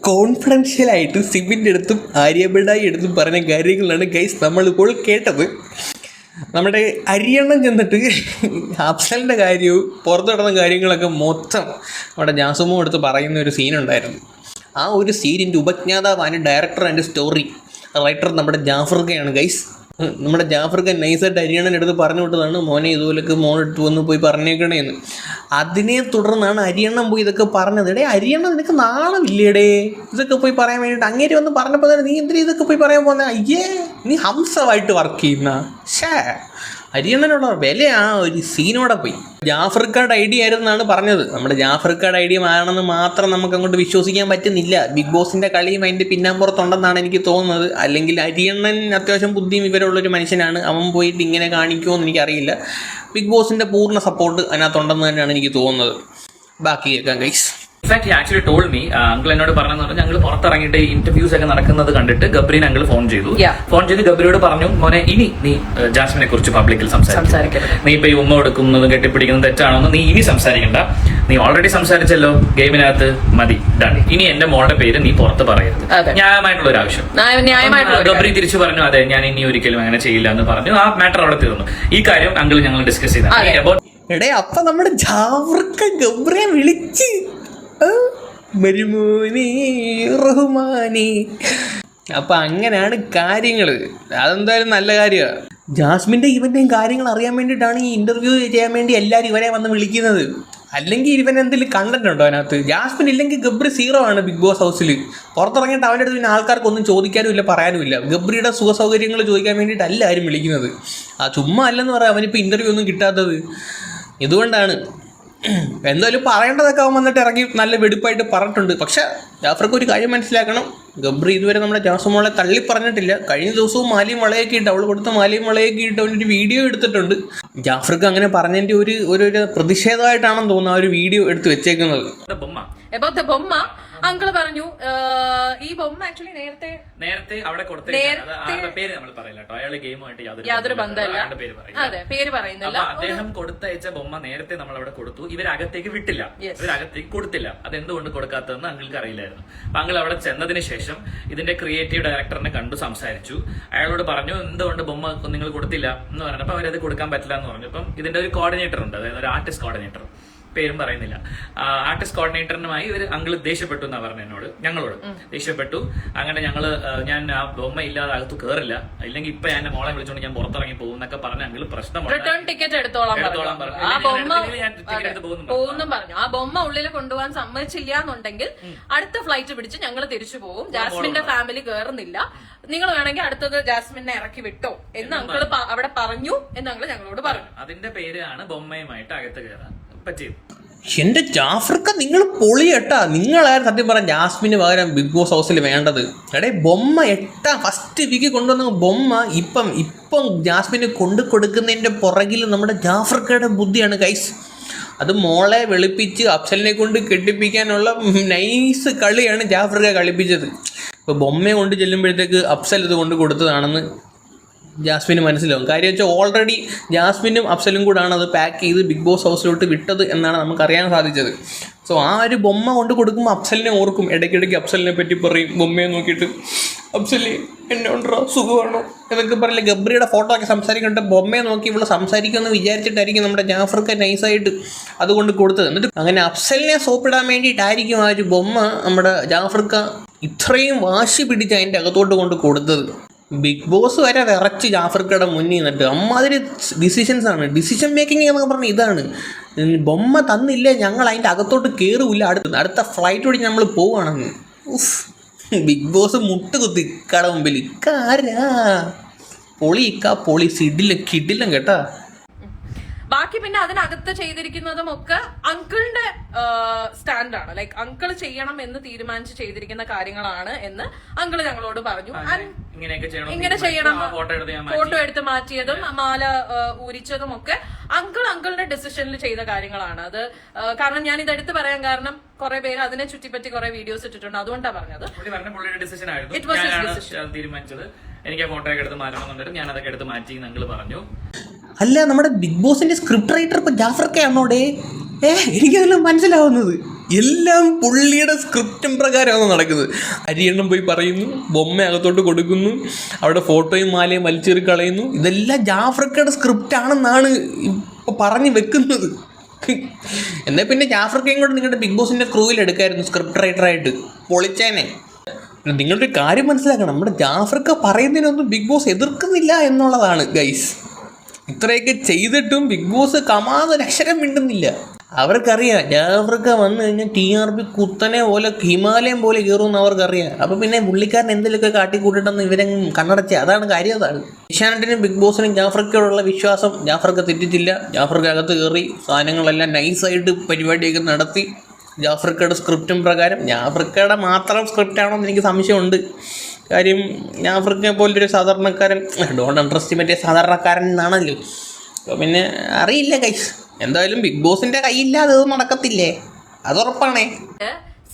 കോൺഫിഡൻഷ്യലായിട്ട് സിബിന്റെ അടുത്തും ആര്യബിഡായി എടുത്തും പറഞ്ഞ കാര്യങ്ങളാണ് ഗൈസ് നമ്മളിപ്പോൾ കേട്ടത്. നമ്മുടെ അരിയണ്ണം ചെന്നിട്ട് അഫ്സലിന്റെ കാര്യവും പുറത്തു കാര്യങ്ങളൊക്കെ മൊത്തം നമ്മുടെ ജാസുമോ എടുത്ത് പറയുന്ന ഒരു സീനുണ്ടായിരുന്നു ആ ഒരു സീനിന്റെ ഉപജ്ഞാതാവാണ് ഡയറക്ടർ ആൻഡ് സ്റ്റോറി റൈറ്റർ നമ്മുടെ ജാഫർക്കയാണ് ഗൈസ് നമ്മുടെ ജാഫർക്ക് നൈസായിട്ട് അരിയണ്ണൻ എടുത്ത് പറഞ്ഞു വിട്ടതാണ്. മോനെ ഇതുപോലൊക്കെ ഇട്ട് വന്ന് പോയി പറഞ്ഞേക്കണേന്ന് അതിനെ തുടർന്നാണ് അരിയണ്ണൻ പോയി ഇതൊക്കെ പറഞ്ഞത്. എടേ അരിയണ്ണൻ നിനക്ക് നാണമില്ലേടേ? ഇതൊക്കെ പോയി പറയാൻ വേണ്ടിയിട്ട് അങ്ങേര് വന്ന് പറഞ്ഞപ്പോൾ നീ എന്തിനാ ഇതൊക്കെ പോയി പറയാൻ പോകുന്ന അയ്യേ നീ ഹംസമായിട്ട് വർക്ക് ചെയ്യുന്ന. ഷേ അരിയണ്ണനുള്ള വില ആ ഒരു സീനോടെ പോയി. ജാഫർ കാർഡ് ജാഫർക്കാട് ഡി ആയിരുന്നാണ് പറഞ്ഞത്. നമ്മുടെ ജാഫർക്കാട് ഡി ആണെന്ന് മാത്രം നമുക്ക് അങ്ങോട്ട് വിശ്വസിക്കാൻ പറ്റുന്നില്ല. ബിഗ് ബോസിന്റെ കളിയും അതിന്റെ പിന്നാമ്പുറത്തുണ്ടെന്നാണ് എനിക്ക് തോന്നുന്നത്. അല്ലെങ്കിൽ അരിയണ്ണൻ അത്യാവശ്യം ബുദ്ധിയും ഒരു മനുഷ്യനാണ്. അവൻ പോയിട്ട് ഇങ്ങനെ കാണിക്കുമോ എന്ന് എനിക്കറിയില്ല. ബിഗ് ബോസിന്റെ പൂർണ സപ്പോർട്ട് അതിനകത്തുണ്ടെന്ന് തന്നെയാണ് എനിക്ക് തോന്നുന്നത്. ബാക്കി കേൾക്കാം guys in fact actually told me uncle എന്നോട് പറഞ്ഞെന്ന് പറഞ്ഞാൽ ഞങ്ങൾ പുറത്തിറങ്ങിയിട്ട് ഇന്റർവ്യൂസ് ഒക്കെ നടക്കുന്നത് കണ്ടിട്ട് ഗബ്രീൻ അങ്കിൾ ഫോൺ ചെയ്തു. ഫോൺ ചെയ്ത് ഗബ്രിയോട് പറഞ്ഞു മോനെ ഇനി നീ ജാസ്മിനെ കുറിച്ച് പബ്ലിക്കിൽ സംസാരിക്കും സംസാരിക്കരുത്. നീ ഇപ്പൊ ഈ ഉമ്മ എടുക്കുന്നതും കെട്ടിപ്പിടിക്കുന്നതും തെറ്റാണെന്ന് നീ ഇനി സംസാരിക്കണ്ട. നീ ഓൾറെഡി സംസാരിച്ചല്ലോ ഗെയിമിനകത്ത് മതി ഡൺ ഇനി എന്റെ മോളുടെ പേര് നീ പുറത്ത് പറയരുത്. ന്യായമായിട്ടുള്ള ഒരു ആവശ്യം. ഗബ്രി തിരിച്ചു പറഞ്ഞു അതെ ഞാൻ ഇനി ഒരിക്കലും അങ്ങനെ ചെയ്യില്ല എന്ന് പറഞ്ഞു. ആ മാറ്റർ അവിടെ തീർന്നു. ഈ കാര്യം അങ്കിൾ ഞങ്ങൾ ഡിസ്കസ്. ചെയ്ത എടേ അപ്പൊ നമ്മുടെ ജാവർക്ക ഗബ്രിയെ വിളിച്ച് മരുമോനെ റഹ്മാനി. അപ്പൊ അങ്ങനെയാണ് കാര്യങ്ങൾ അതെന്തായാലും നല്ല കാര്യമാണ് ജാസ്മിന്റെ ഇവന്റെയും കാര്യങ്ങൾ അറിയാൻ വേണ്ടിയിട്ടാണ് ഈ ഇന്റർവ്യൂ ചെയ്യാൻ വേണ്ടി എല്ലാവരും ഇവനെ വന്ന് വിളിക്കുന്നത്. അല്ലെങ്കിൽ ഇവൻ എന്തെങ്കിലും കണ്ടന്റ് ഉണ്ടോ അതിനകത്ത്? ജാസ്മിൻ ഇല്ലെങ്കിൽ ഗബ്രി സീറോ ആണ് ബിഗ് ബോസ് ഹൗസിൽ പുറത്തിറങ്ങിയിട്ട് അവന്റെ അടുത്ത് പിന്നെ ആൾക്കാർക്കൊന്നും ചോദിക്കാനും ഇല്ല പറയാനും ഇല്ല. ഗബ്രിയുടെ സുഖ സൗകര്യങ്ങൾ ചോദിക്കാൻ വേണ്ടിയിട്ടല്ല ആരും വിളിക്കുന്നത്. ആ ചുമ്മാ അല്ലെന്ന് പറയാം അവനിപ്പോൾ ഇന്റർവ്യൂ ഒന്നും കിട്ടാത്തത്. ഇതുകൊണ്ടാണ്. എന്തായാലും പറയേണ്ടതൊക്കെ അവൻ വന്നിട്ട് ഇറങ്ങി നല്ല വെടിപ്പായിട്ട് പറഞ്ഞിട്ടുണ്ട്. പക്ഷേ ജാഫർക്ക് ഒരു കാര്യം മനസ്സിലാക്കണം. ഗബ്രി ഇതുവരെ നമ്മുടെ ജാസുമോളെ തള്ളി പറഞ്ഞിട്ടില്ല കഴിഞ്ഞ ദിവസവും മാലിയും വളയൊക്കെ ഇട്ട് അവൾ കൊടുത്ത മാലിയും വളയൊക്കെ ഇട്ട് അവനൊരു വീഡിയോ എടുത്തിട്ടുണ്ട്. ജാഫർക്ക് അങ്ങനെ പറഞ്ഞതിന്റെ ഒരു ഒരു പ്രതിഷേധമായിട്ടാണെന്ന് തോന്നുന്നു ആ ഒരു വീഡിയോ എടുത്ത് വെച്ചേക്കുന്നത്. അങ്കിൾ പറഞ്ഞു ഈ ബൊമ്മ ആക്ച്വലി നേരത്തെ നേരത്തെ അവിടെ കൊടുത്ത പേര് നമ്മൾ പറയില്ല കേട്ടോ. അയാൾ ഗെയിമായിട്ട് യാതൊരു യാതൊരു ബന്ധമില്ല അതെ പേര് പറയുന്നില്ല. അദ്ദേഹം കൊടുത്തയച്ച ബൊമ്മ നേരത്തെ നമ്മൾ അവിടെ കൊടുത്തു. ഇവരകത്തേക്ക് വിട്ടില്ല. ഇവരകത്തേക്ക് കൊടുത്തില്ല. അത് എന്തുകൊണ്ട് കൊടുക്കാത്തതെന്ന് അങ്കിൾക്ക് അറിയില്ലായിരുന്നു. അപ്പൊ അങ്കിൾ അവിടെ ചെന്നതിന് ശേഷം ഇതിന്റെ ക്രിയേറ്റീവ് ഡയറക്ടറിനെ കണ്ടു സംസാരിച്ചു. അയാളോട് പറഞ്ഞു എന്തുകൊണ്ട് ബൊമ്മ നിങ്ങൾ കൊടുത്തില്ല? എന്ന് പറഞ്ഞപ്പോൾ അവരത് കൊടുക്കാൻ പറ്റില്ല എന്ന് പറഞ്ഞു. അപ്പം ഇതിന്റെ ഒരു കോർഡിനേറ്റർ ഉണ്ട്. അതായത് ഒരു ആർട്ടിസ്റ്റ് കോർഡിനേറ്റർ പേരും പറയുന്നില്ല. ആർട്ടിസ്റ്റ് കോർഡിനേറ്ററിനുമായി ഇവർ അങ്കിൾ ദേഷ്യപ്പെട്ടു എന്നാ പറഞ്ഞു എന്നോട്. ഞങ്ങളോട് ദേഷ്യപ്പെട്ടു. അങ്ങനെ ഞങ്ങൾ ഞാൻ ആ ബൊമ്മ ഇല്ലാതെ അകത്ത് കയറില്ല ഇല്ലെങ്കിൽ ഇപ്പൊ ഞാൻ എന്റെ മോളെ വിളിച്ചോണ്ട് ഞാൻ പുറത്തിറങ്ങി പോകും എന്നൊക്കെ പറഞ്ഞ അങ്കിൾ പ്രശ്നം റിട്ടേൺ ടിക്കറ്റ് എടുത്തോളാം പോകുന്നു പറഞ്ഞു. ആ ബൊമ്മ ഉള്ളിൽ കൊണ്ടുപോകാൻ സമ്മതിച്ചില്ല എന്നുണ്ടെങ്കിൽ അടുത്ത ഫ്ലൈറ്റ് പിടിച്ച് ഞങ്ങൾ തിരിച്ചു പോകും. ജാസ്മിന്റെ ഫാമിലി കയറുന്നില്ല നിങ്ങൾ വേണമെങ്കിൽ അടുത്തത് ജാസ്മിനെ ഇറക്കി വിട്ടോ എന്ന് അങ്കിൾ അവിടെ പറഞ്ഞു എന്ന് അങ്കിൾ ഞങ്ങളോട് പറഞ്ഞു. അതിന്റെ പേരാണ് ബൊമ്മയുമായിട്ട് അകത്ത് കയറാൻ പറ്റിയത് എന്റെ ജാഫർക്ക നിങ്ങൾ പൊളിയട്ടാ. നിങ്ങളായിരുന്നു സത്യം പറഞ്ഞ ജാസ്മിന് പകരം ബിഗ് ബോസ് ഹൗസിൽ വേണ്ടത്? എടേ ബൊമ്മ എട്ടാ ഫസ്റ്റ് വീക്ക് കൊണ്ടുവന്ന ബൊമ്മ ഇപ്പം ഇപ്പം ജാസ്മിന് കൊണ്ടു കൊടുക്കുന്നതിന്റെ പുറകിൽ നമ്മുടെ ജാഫർക്കയുടെ ബുദ്ധിയാണ് കൈസ് അത് മോളെ വെളുപ്പിച്ച് അഫ്സലിനെ കൊണ്ട് കെട്ടിപ്പിക്കാനുള്ള നൈസ് കളിയാണ് ജാഫർക്ക കളിപ്പിച്ചത്. ഇപ്പോൾ ബൊമ്മയെ കൊണ്ട് ചെല്ലുമ്പോഴത്തേക്ക് അഫ്സൽ ഇത് കൊണ്ട് കൊടുത്തതാണെന്ന് ജാസ്മിന് മനസ്സിലാവും. കാര്യം വെച്ചാൽ ഓൾറെഡി ജാസ്മിനും അഫ്സലും കൂടാണ് അത് പാക്ക് ചെയ്ത് ബിഗ് ബോസ് ഹൗസിലോട്ട് വിട്ടത് എന്നാണ് നമുക്കറിയാൻ സാധിച്ചത്. സോ ആ ഒരു ബൊമ്മ കൊണ്ട് കൊടുക്കുമ്പോൾ അഫ്സലിനെ ഓർക്കും. ഇടയ്ക്കിടയ്ക്ക് അഫ്സലിനെ പറ്റി പറയും ബൊമ്മയെ നോക്കിയിട്ട് അഫ്സലി എന്നെ ഉണ്ടോ സുഖമാണോ? എന്നൊക്കെ പറയില്ല ഗബ്രിയുടെ ഫോട്ടോ ഒക്കെ സംസാരിക്കട്ടെ ബൊമ്മയെ നോക്കി ഇവിടെ സംസാരിക്കുമെന്ന് വിചാരിച്ചിട്ടായിരിക്കും നമ്മുടെ ജാഫർക്ക് നൈസായിട്ട് അതുകൊണ്ട് കൊടുത്തത്. എന്നിട്ട് അങ്ങനെ അഫ്സലിനെ സോപ്പിടാൻ വേണ്ടിയിട്ടായിരിക്കും ആ ഒരു ബൊമ്മ നമ്മുടെ ജാഫർക്ക ഇത്രയും വാശി പിടിച്ച് അതിന്റെ അകത്തോട്ട് കൊണ്ട് കൊടുത്തത്. ബിഗ് ബോസ് വരെ വിറച്ച് ജാഫർക്കയുടെ മുന്നിൽ നിന്നിട്ട് അമ്മാതിരി ഡിസിഷൻസ് ആണ്. ഡിസിഷൻ മേക്കിംഗ് എന്നൊക്കെ പറഞ്ഞ ഇതാണ്. ബൊമ്മ തന്നില്ലേ ഞങ്ങൾ അതിന്റെ അകത്തോട്ട് കയറില്ല അടുത്ത് അടുത്ത ഫ്ലൈറ്റ് ഓടി നമ്മൾ പോവുകയാണെന്ന് ഉഫ് ബിഗ് ബോസ് മുട്ട് കുത്തി ഇക്കട മുമ്പിൽ ഇക്കാരാ പൊളി ഇക്കാ പൊളി. സിഡില്ല കിടില്ല കേട്ടാ. അതിനകത്ത് ചെയ്തിരിക്കുന്നതും ഒക്കെ അങ്കിളിന്റെ സ്റ്റാൻഡാണ്. ലൈക്ക് അങ്കിൾ ചെയ്യണം എന്ന് തീരുമാനിച്ച് ചെയ്തിരിക്കുന്ന കാര്യങ്ങളാണ് എന്ന് അങ്കിൾ ഞങ്ങളോട് പറഞ്ഞു. ഇങ്ങനെ ചെയ്യണം. ഫോട്ടോ എടുത്ത് മാറ്റിയതും മാല ഊരിച്ചതും ഒക്കെ അങ്കിൾ അങ്കിളിന്റെ ഡിസിഷനിൽ ചെയ്ത കാര്യങ്ങളാണ്. അത് കാരണം ഞാൻ ഇത് എടുത്ത് പറയാൻ കാരണം കുറെ പേര് അതിനെ ചുറ്റിപ്പറ്റി കുറെ വീഡിയോസ് ഇട്ടിട്ടുണ്ട്. അതുകൊണ്ടാണ് പറഞ്ഞത്. ഇറ്റ് വാസ് പുള്ളിയുടെ ഡിസിഷൻ ആയിരുന്നു. തീരുമാനിച്ചത്. എനിക്ക് ഫോട്ടോ ഒക്കെ എടുത്ത് മാറ്റണം എന്നുണ്ടെങ്കിൽ ഞാൻ അതൊക്കെ എടുത്ത് മാറ്റി നിങ്ങൾ പറഞ്ഞു. അല്ല നമ്മുടെ ബിഗ് ബോസിന്റെ സ്ക്രിപ്റ്റ് റൈറ്റർ ഇപ്പൊ ജാഫർക്കയാണോടെ? ഏ എനിക്കതെല്ലാം മനസ്സിലാവുന്നത്. എല്ലാം പുള്ളിയുടെ സ്ക്രിപ്റ്റും പ്രകാരമാണ് നടക്കുന്നത്. അരിയെണ്ണം പോയി പറയുന്നു ബൊമ്മ അകത്തോട്ട് കൊടുക്കുന്നു അവിടെ ഫോട്ടോയും മാലയും വലിച്ചെറി കളയുന്നു. ഇതെല്ലാം ജാഫ്രക്കയുടെ സ്ക്രിപ്റ്റ് ആണെന്നാണ് ഇപ്പൊ പറഞ്ഞു വെക്കുന്നത്. എന്നാൽ പിന്നെ ജാഫ്രിക്കയും കൂടെ നിങ്ങളുടെ ബിഗ് ബോസിന്റെ ക്രൂവിൽ എടുക്കായിരുന്നു സ്ക്രിപ്റ്റ് റൈറ്ററായിട്ട് പൊളിച്ചേനെ. നിങ്ങളുടെ കാര്യം മനസ്സിലാക്കണം. നമ്മുടെ ജാഫ്രിക്ക പറയുന്നതിനൊന്നും ബിഗ് ബോസ് എതിർക്കുന്നില്ല എന്നുള്ളതാണ് ഗൈസ് ഇത്രയൊക്കെ ചെയ്തിട്ടും ബിഗ് ബോസ് കമാന്നൊരു അക്ഷരം മിണ്ടുന്നില്ല. അവർക്കറിയാം ജാഫ്രിക്ക വന്നു കഴിഞ്ഞാൽ ടി ആർ പി കുത്തനെ പോലെ ഹിമാലയം പോലെ കയറുമെന്ന് അവർക്കറിയാം. അപ്പോൾ പിന്നെ പുള്ളിക്കാരൻ എന്തെങ്കിലുമൊക്കെ കാട്ടിക്കൂട്ടിട്ടെന്ന് ഇവരെ കണ്ണടച്ച അതാണ് കാര്യം അതാണ്. ഏഷ്യാനെറ്റിനും ബിഗ് ബോസിനും ജാഫ്രിക്കയോടുള്ള വിശ്വാസം ജാഫ്രിക്ക തെറ്റിച്ചില്ല ജാഫ്രിക്ക അകത്ത് കയറി സാധനങ്ങളെല്ലാം നൈസായിട്ട് പരിപാടിയൊക്കെ നടത്തി. ജാഫ്രിക്കയുടെ സ്ക്രിപ്റ്റും പ്രകാരം ജാഫ്രിക്കയുടെ മാത്രം സ്ക്രിപ്റ്റാണോ എന്ന് എനിക്ക് സംശയമുണ്ട്. കാര്യം ആഫ്രിക്കയെ പോലൊരു സാധാരണക്കാരൻ ഡോണ്ട് അണ്ടർസ്റ്റിമേറ്റ് സാധാരണക്കാരൻ എന്നാണല്ലോ അപ്പോൾ പിന്നെ അറിയില്ല കൈ എന്തായാലും ബിഗ് ബോസിന്റെ കയ്യില്ലാതെ ഇത് നടക്കത്തില്ലേ? അത് ഉറപ്പാണേ.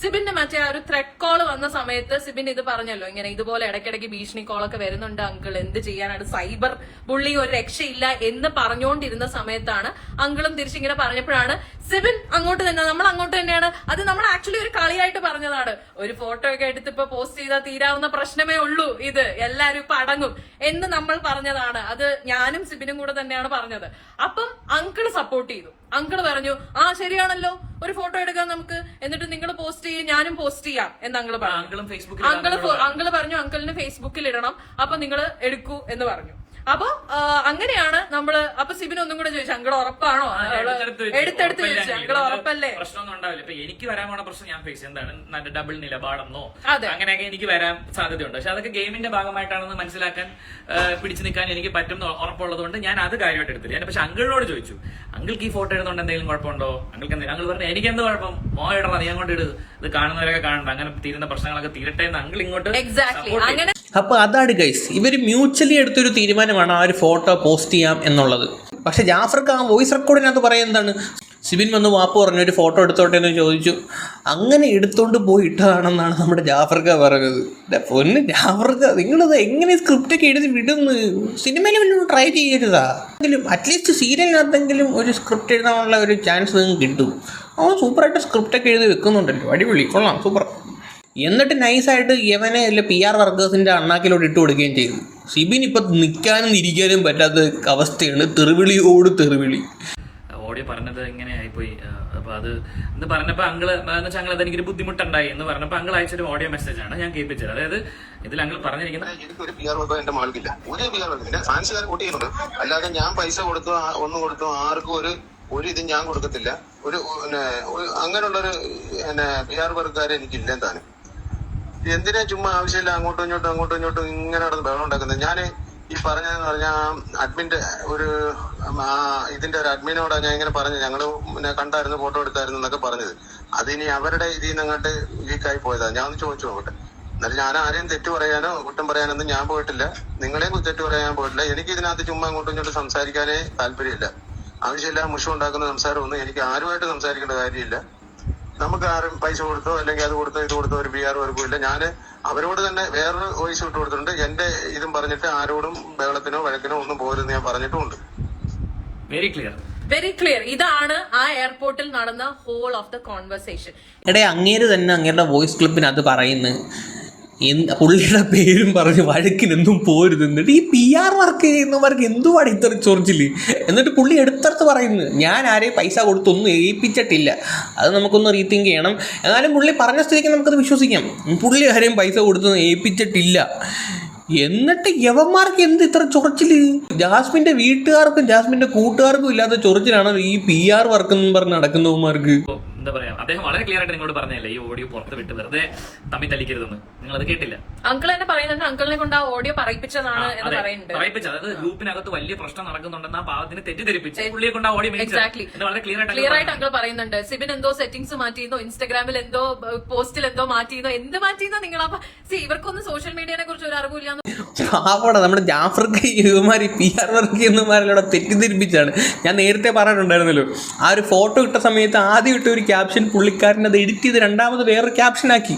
സിബിന്റെ മറ്റേ ആ ഒരു ത്രെഡ് കോൾ വന്ന സമയത്ത് സിബിൻ ഇത് പറഞ്ഞല്ലോ ഇങ്ങനെ ഇതുപോലെ ഇടയ്ക്കിടയ്ക്ക് ഭീഷണി കോളൊക്കെ വരുന്നുണ്ട് അങ്കിൾ എന്ത് ചെയ്യാനാണ് സൈബർ ബുള്ളി ഒരു രക്ഷയില്ല എന്ന് പറഞ്ഞുകൊണ്ടിരുന്ന സമയത്താണ് അങ്കിളും തിരിച്ചിങ്ങനെ പറഞ്ഞപ്പോഴാണ് സിബിൻ അങ്ങോട്ട് തന്നെ നമ്മൾ അങ്ങോട്ട് തന്നെയാണ്. അത് നമ്മൾ ആക്ച്വലി ഒരു കളിയായിട്ട് പറഞ്ഞതാണ്. ഒരു ഫോട്ടോ ഒക്കെ എടുത്ത് ഇപ്പൊ പോസ്റ്റ് ചെയ്താൽ തീരാവുന്ന പ്രശ്നമേ ഉള്ളൂ ഇത്. എല്ലാരും ഇപ്പൊ അടങ്ങും എന്ന് നമ്മൾ പറഞ്ഞതാണ്. അത് ഞാനും സിബിനും കൂടെ തന്നെയാണ് പറഞ്ഞത്. അപ്പം അങ്കിൾ സപ്പോർട്ട് ചെയ്തു. അങ്കിൾ പറഞ്ഞു ആ ശരിയാണല്ലോ. ഒരു ഫോട്ടോ എടുക്കാം നമുക്ക്. എന്നിട്ട് നിങ്ങൾ പോസ്റ്റ് ചെയ്യും ഞാനും പോസ്റ്റ് ചെയ്യാം എന്ന് അങ്കിൾ പറഞ്ഞു. അങ്കിളും അങ്കിൾ പറഞ്ഞു അങ്കിളിന് ഫേസ്ബുക്കിൽ ഇടണം. അപ്പൊ നിങ്ങൾ എടുക്കൂ എന്ന് പറഞ്ഞു. അപ്പൊ അങ്ങനെയാണ് നമ്മൾ അപ്പൊ സിബിൻ ഒന്നും കൂടെ ചോദിച്ചു അങ്കിൾ ഉറപ്പാണോ? എടുത്തെടുത്ത് ചോദിച്ചു. ഉറപ്പല്ലേ? പ്രശ്നമൊന്നും ഉണ്ടാവില്ല. ഇപ്പൊ എനിക്ക് വരാൻ പോണ പ്രശ്നം ഞാൻ ഫേസ് എന്താണ്? നല്ല ഡബിൾ നിലപാടെന്നോ? അതെ. അങ്ങനെയൊക്കെ എനിക്ക് വരാൻ സാധ്യതയുണ്ട്. പക്ഷെ അതൊക്കെ ഗെയിമിന്റെ ഭാഗമായിട്ടാണെന്ന് മനസ്സിലാക്കാൻ പിടിച്ചു നിൽക്കാൻ എനിക്ക് പറ്റും ഉറപ്പുള്ളതുകൊണ്ട് ഉറപ്പുള്ളത് കൊണ്ട് ഞാൻ അത് കാര്യമായിട്ട് എടുത്തില്ല. ഞാൻ പക്ഷെ അങ്കിളിനോട് ചോദിച്ചു അങ്കിൾക്ക് ഈ ഫോട്ടോ എടുത്തോണ്ട് എന്തെങ്കിലും കുഴപ്പമുണ്ടോ? അങ്കിൾക്ക് എന്തെങ്കിലും അങ്കിൾ പറഞ്ഞു എനിക്ക് എന്ത് കുഴപ്പം? മോ ഇടണം നീ അങ്ങോട്ട് ഇത് കാണുന്നവരൊക്കെ കാണണ്ട. അങ്ങനെ തീരുന്ന പ്രശ്നങ്ങളൊക്കെ തീരട്ടെ എന്ന് അങ്കിൾ ഇങ്ങോട്ട് എക്സാക്ട് അങ്ങനെ അപ്പോൾ അതാണ് ഗൈസ് ഇവർ മ്യൂച്വലി എടുത്തൊരു തീരുമാനമാണ് ആ ഒരു ഫോട്ടോ പോസ്റ്റ് ചെയ്യാം എന്നുള്ളത്. പക്ഷേ ജാഫർക്ക് ആ വോയിസ് റെക്കോർഡിനകത്ത് പറയുന്നതാണ് സിബിൻ വന്ന് വാപ്പ് പറഞ്ഞു ഒരു ഫോട്ടോ എടുത്തോട്ടെ എന്ന് ചോദിച്ചു. അങ്ങനെ എടുത്തോണ്ട് പോയി ഇട്ടതാണെന്നാണ് നമ്മുടെ ജാഫർക്ക പറഞ്ഞത്. പൊന്ന് ജാഫർക്ക നിങ്ങളത് എങ്ങനെ സ്ക്രിപ്റ്റൊക്കെ എഴുതി വിടുന്നു? സിനിമയിൽ വല്ലതും ട്രൈ ചെയ്യരുതാ. എങ്കിലും അറ്റ്ലീസ്റ്റ് സീരിയലിനകത്തെങ്കിലും ഒരു സ്ക്രിപ്റ്റ് എഴുതാനുള്ള ഒരു ചാൻസ് നിങ്ങൾക്ക് കിട്ടും. അവൻ സൂപ്പറായിട്ട് സ്ക്രിപ്റ്റൊക്കെ എഴുതി വെക്കുന്നുണ്ടല്ലോ. അടിപൊളി കൊള്ളാം സൂപ്പർ എന്നിട്ട് നൈസായിട്ട് യവനെ അല്ലെ പി ആർ വർക്കേഴ്സിന്റെ അണ്ണാക്കിലോട്ട് ഇട്ട് കൊടുക്കുകയും ചെയ്തു. സിബിൻ ഇപ്പം നിൽക്കാനും ഇരിക്കാനും പറ്റാത്ത അവസ്ഥയാണ്. തെറിവിളിയോട് തെറിവിളി. ഓഡിയോ പറഞ്ഞത് ഇങ്ങനെ ആയിപ്പോയി. അപ്പൊ അത് എന്ന് പറഞ്ഞപ്പോ അങ്കിൾ എന്ന് വെച്ചാൽ അങ്കിൾ അതെനിക്കൊരു ബുദ്ധിമുട്ടുണ്ടായി എന്ന് പറഞ്ഞപ്പോ അങ്കിൾ അയച്ചൊരു ഓഡിയോ മെസ്സേജ് ആണ് ഞാൻ കേൾപ്പിച്ചത്. അതായത് ഇതിൽ അങ്കിൾ പറഞ്ഞിരിക്കുന്നത് എനിക്ക് ഒരു പി ആർ വർക്ക് എന്റെ മകൾക്കില്ല. ഒരു പി ആർ വർക്ക് എന്റെ ഫാൻസുകാർ ചെയ്യുന്നുണ്ട് അല്ലാതെ ഞാൻ പൈസ കൊടുത്തു ഒന്നും കൊടുത്തു ആർക്കും ഒരു ഒരു ഇതും ഞാൻ കൊടുക്കത്തില്ല. ഒരു അങ്ങനെയുള്ള ഒരു- അങ്ങനെയുള്ളൊരു പിന്നെ പി ആർ വർക്കുകാരെ എനിക്കില്ല താനും. എന്തിനാ ചുമ്മാ ആവശ്യമില്ല അങ്ങോട്ടും ഇങ്ങോട്ടും അങ്ങോട്ടും ഇങ്ങോട്ടും ഇങ്ങനെ നടന്ന് ബഹളം ഉണ്ടാക്കുന്നത്? ഞാൻ ഈ പറഞ്ഞതെന്ന് പറഞ്ഞാൽ അഡ്മിന്റെ ഒരു ഇതിന്റെ ഒരു അഡ്മിനോടാ ഞാൻ ഇങ്ങനെ പറഞ്ഞു ഞങ്ങൾ പിന്നെ കണ്ടായിരുന്നു ഫോട്ടോ എടുത്തായിരുന്നു എന്നൊക്കെ പറഞ്ഞത്. അതിനി അവരുടെ ഇതിൽ നിന്ന് അങ്ങോട്ട് ലീക്കായി പോയതാ. ഞാൻ ഒന്ന് ചോദിച്ചു നോക്കട്ടെ. എന്നാലും ഞാൻ ആരെയും തെറ്റ് പറയാനോ കുറ്റം പറയാനൊന്നും ഞാൻ പോയിട്ടില്ല. നിങ്ങളെയും തെറ്റ് പറയാൻ പോയിട്ടില്ല. എനിക്ക് ഇതിനകത്ത് ചുമ്മാ അങ്ങോട്ടും ഇങ്ങോട്ടും സംസാരിക്കാനേ താല്പര്യമില്ല. ആവശ്യമില്ല മുഷം ഉണ്ടാക്കുന്ന സംസാരമൊന്നും എനിക്ക് ആരുമായിട്ട് സംസാരിക്കേണ്ട കാര്യമില്ല. നമുക്ക് ആരും പൈസ കൊടുത്തോ അല്ലെങ്കിൽ അത് കൊടുത്തോ ഇത് കൊടുത്തോ ഒരു പി ആർ വർക്കും ഇല്ല. ഞാൻ അവരോട് തന്നെ വേറൊരു വോയിസ് ഇട്ട് കൊടുത്തിട്ടുണ്ട്. എന്റെ ഇതും പറഞ്ഞിട്ട് ആരോടും ബഹളത്തിനോ വഴക്കിനോ ഒന്നും പോരുന്ന് ഞാൻ പറഞ്ഞിട്ടുമുണ്ട് വെരി ക്ലിയർ വെരി ക്ലിയർ ഇതാണ് ആ എയർപോർട്ടിൽ നടന്ന ഹോൾ ഓഫ് ദ കോൺവെർസേഷൻ എടേ അങ്ങേര് തന്നെ അങ്ങേരുടെ വോയിസ് ക്ലിപ്പിനകത്ത് പറയുന്നു. എന്ത് പുള്ളിയുടെ പേരും പറഞ്ഞ് വഴക്കിനെന്തും പോരുത്. എന്നിട്ട് ഈ പി ആർ വർക്ക് ചെയ്യുന്നവർക്ക് എന്തുവാണ് ഇത്ര ചൊറിച്ചില്ല എന്നിട്ട് പുള്ളി എടുത്തടുത്ത് പറയുന്നത് ഞാൻ ആരെയും പൈസ കൊടുത്തൊന്നും ഏൽപ്പിച്ചിട്ടില്ല. അത് നമുക്കൊന്ന് റീത്തിങ്ക് ചെയ്യണം. എന്നാലും പുള്ളി പറഞ്ഞ സ്ഥിതിക്ക് നമുക്കത് വിശ്വസിക്കാം. പുള്ളി ആരെയും പൈസ കൊടുത്തൊന്നും ഏൽപ്പിച്ചിട്ടില്ല. എന്നിട്ട് യവന്മാർക്ക് എന്ത് ഇത്ര ചൊറിച്ചിൽ ജാസ്മിന്റെ വീട്ടുകാർക്കും ജാസ്മിന്റെ കൂട്ടുകാർക്കും ഇല്ലാത്ത ചൊറിച്ചിലാണ് ഈ പി ആർ വർക്ക് എന്ന് പറഞ്ഞ് നടക്കുന്നവന്മാർക്ക്. എന്താ പറയാ അദ്ദേഹം വളരെ ക്ലിയർ ആയിട്ട് നിങ്ങളോട് പറഞ്ഞല്ലേ ഈ ഓഡിയോ പുറത്ത് വിട്ട് വെറുതെ തമ്മിൽ തല്ലിക്കരുതെന്ന്? നിങ്ങൾ അത് കേട്ടില്ല? അങ്കിൾ തന്നെ പറയുന്നുണ്ട് അങ്കിളിനെ കൊണ്ട് ആ ഓഡിയോ പറയിപ്പിച്ചതാണ് എന്ന് പറയുന്നുണ്ട്. പറയിപ്പിച്ചു അതായത് ഗ്രൂപ്പിനകത്ത് വലിയ പ്രശ്നം നടക്കുന്നുണ്ടെന്ന് ആ പാവത്തിന് തെറ്റിദ്ധരിപ്പിച്ച് പുള്ളിയെ കൊണ്ട് ആ ഓഡിയോ എക്സാക്ട്ലി വളരെ ക്ലിയർ ആയിട്ട് ക്ലിയർ ആയിട്ട് അങ്കിൾ പറയുന്നുണ്ട് സിബിൻ എന്തോ സെറ്റിംഗ്സ് മാറ്റിയിരുന്നോ ഇൻസ്റ്റാഗ്രാമിൽ എന്തോ പോസ്റ്റിൽ എന്തോ മാറ്റിയിരുന്നോ എന്ത് മാറ്റിയിരുന്നോ നിങ്ങൾ സി ഇവർക്കൊന്നും സോഷ്യൽ മീഡിയനെ കുറിച്ച് ഒരു അറിവില്ല പാവട നമ്മുടെ ജാഫർക്ക് ഇവമാരി പി ആർ വർക്ക് എന്നുമാരിലൂടെ തെറ്റിദ്ധരിപ്പിച്ചാണ് ഞാൻ നേരത്തെ പറഞ്ഞിട്ടുണ്ടായിരുന്നല്ലോ ആ ഒരു ഫോട്ടോ ഇട്ട സമയത്ത് ആദ്യം ഇട്ട ഒരു ക്യാപ്ഷൻ പുള്ളിക്കാരൻ അത് എഡിറ്റ് ചെയ്ത് രണ്ടാമത് വേറൊരു ക്യാപ്ഷൻ ആക്കി.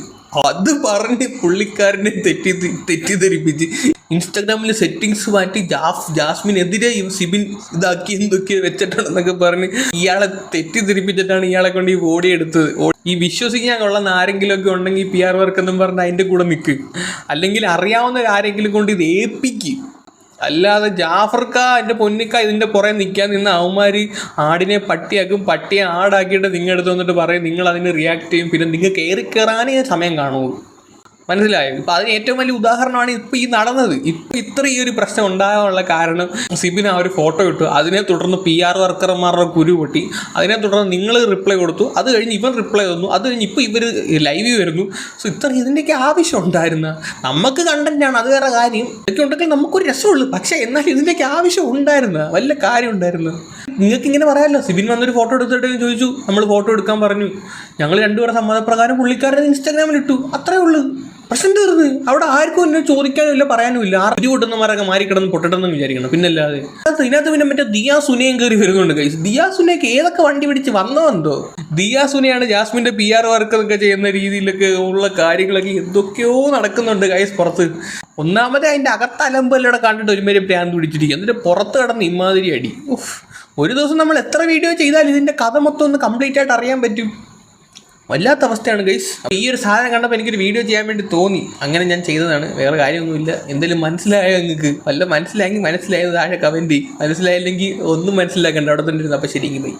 അത് പറഞ്ഞ് പുള്ളിക്കാരനെ തെറ്റി തെറ്റിദ്ധരിപ്പിച്ച്. ഇൻസ്റ്റാഗ്രാമിലെ സെറ്റിങ്സ് മാറ്റി ജാഫ് ജാസ്മിനെതിരെ ഈ സിബിൻ ഇതാക്കി എന്തൊക്കെയോ വെച്ചിട്ടുണ്ടെന്നൊക്കെ പറഞ്ഞ് ഇയാളെ തെറ്റിദ്ധരിപ്പിച്ചിട്ടാണ് ഇയാളെ കൊണ്ട് ഈ ഓടി എടുത്തത്. ഈ വിശ്വസിക്കാൻ കൊള്ളുന്ന ആരെങ്കിലും ഒക്കെ ഉണ്ടെങ്കിൽ പി ആർ വർക്ക് എന്നും പറഞ്ഞ് അതിന്റെ കൂടെ നിൽക്ക് അല്ലെങ്കിൽ അറിയാവുന്ന ആരെങ്കിലും കൊണ്ട് ഇത് ഏൽപ്പിക്ക്. അല്ലാതെ ജാഫർക്ക എന്റെ പൊന്നിക്ക ഇതിന്റെ പുറകെ നിൽക്കാൻ നിന്ന് അവന്മാര് ആടിനെ പട്ടിയാക്കും പട്ടിയെ ആടാക്കിയിട്ട് നിങ്ങളുടെ അടുത്ത് വന്നിട്ട് പറയും നിങ്ങൾ അതിന് റിയാക്ട് ചെയ്യും. പിന്നെ നിങ്ങൾ കയറി കയറാനേ സമയം കാണുള്ളൂ. മനസ്സിലായോ? ഇപ്പൊ അതിന് ഏറ്റവും വലിയ ഉദാഹരണമാണ് ഇപ്പൊ ഈ നടന്നത്. ഇപ്പൊ ഇത്ര ഈ ഒരു പ്രശ്നം ഉണ്ടാകാനുള്ള കാരണം സിബിൻ ആ ഒരു ഫോട്ടോ ഇട്ടു. അതിനെ തുടർന്ന് പി ആർ വർക്കർമാരുടെ കുരു പൊട്ടി. അതിനെ തുടർന്ന് നിങ്ങൾ റിപ്ലൈ കൊടുത്തു. അത് കഴിഞ്ഞ് ഇവൻ റിപ്ലൈ തന്നു അത് കഴിഞ്ഞ് ഇപ്പൊ ഇവർ ലൈവ് വരുന്നു. സോ ഇത്ര ഇതിന്റെയൊക്കെ ആവശ്യം ഉണ്ടായിരുന്ന? നമുക്ക് കണ്ടന്റാണ് അത് വേറെ കാര്യം. ഇതൊക്കെ ഉണ്ടെങ്കിൽ നമുക്കൊരു രസമുള്ളൂ. പക്ഷേ എന്നാൽ ഇതിന്റെയൊക്കെ ആവശ്യം ഉണ്ടായിരുന്ന? വല്ല കാര്യം ഉണ്ടായിരുന്നു? നിങ്ങൾക്ക് ഇങ്ങനെ പറയാമല്ലോ സിബിൻ വന്നൊരു ഫോട്ടോ എടുത്തിട്ട് ചോദിച്ചു. നമ്മൾ ഫോട്ടോ എടുക്കാൻ പറഞ്ഞു. ഞങ്ങൾ രണ്ടുപേരുടെ സമ്മതപ്രകാരം പുള്ളിക്കാരൻ ഇൻസ്റ്റാഗ്രാമിൽ ഇട്ടു. അത്രേ ഉള്ളൂ. പ്രശ്നം തീർന്ന് അവിടെ ആർക്കും എന്നെ ചോദിക്കാനും ഇല്ല പറയാനും ഇല്ല. ആ ഒരു പൊട്ടുന്നമാരൊക്കെ മാറി കിടന്ന് പൊട്ടട്ടെന്ന് വിചാരിക്കണം. പിന്നല്ലാതെ. അതിനകത്ത് ഇതിനകത്ത് പിന്നെ മറ്റേ ദിയാ സുനയും കയറി വരുന്നുണ്ട് കൈസ് ദിയാ സുനയൊക്കെ ഏതൊക്കെ വണ്ടി പിടിച്ച് വന്നോ എന്തോ? ദിയാ സുനയാണ് ജാസ്മിന്റെ പി ആർ വർക്ക് ഒക്കെ ചെയ്യുന്ന രീതിയിലൊക്കെ ഉള്ള കാര്യങ്ങളൊക്കെ എന്തൊക്കെയോ നടക്കുന്നുണ്ട് കൈസ് പുറത്ത്. ഒന്നാമത് അതിന്റെ അകത്ത് അലമ്പല്ലോടെ കണ്ടിട്ട് ഒരുമാതിരി പ്രാന്ത് പിടിച്ചിരിക്കും എന്നിട്ട് പുറത്ത് കിടന്ന് ഇമാതിരി അടി. ഒരു ദിവസം നമ്മൾ എത്ര വീഡിയോ ചെയ്താൽ ഇതിന്റെ കഥ മൊത്തം ഒന്ന് കംപ്ലീറ്റ് ആയിട്ട് അറിയാൻ പറ്റും. വല്ലാത്ത അവസ്ഥയാണ് ഗൈസ് ഈ ഒരു സാധനം കണ്ടപ്പോൾ എനിക്കൊരു വീഡിയോ ചെയ്യാൻ വേണ്ടി തോന്നി. അങ്ങനെ ഞാൻ ചെയ്തതാണ്. വേറെ കാര്യമൊന്നുമില്ല. എന്തെങ്കിലും മനസ്സിലായോ നിങ്ങൾക്ക്? വല്ല മനസ്സിലായെങ്കിൽ മനസ്സിലായത് താഴെ കമന്റ് മനസ്സിലായില്ലെങ്കിൽ ഒന്നും മനസ്സിലാക്കണ്ട. അവിടെ തന്നെ ഇരുന്നു. അപ്പോൾ ശരിക്കും പോയി.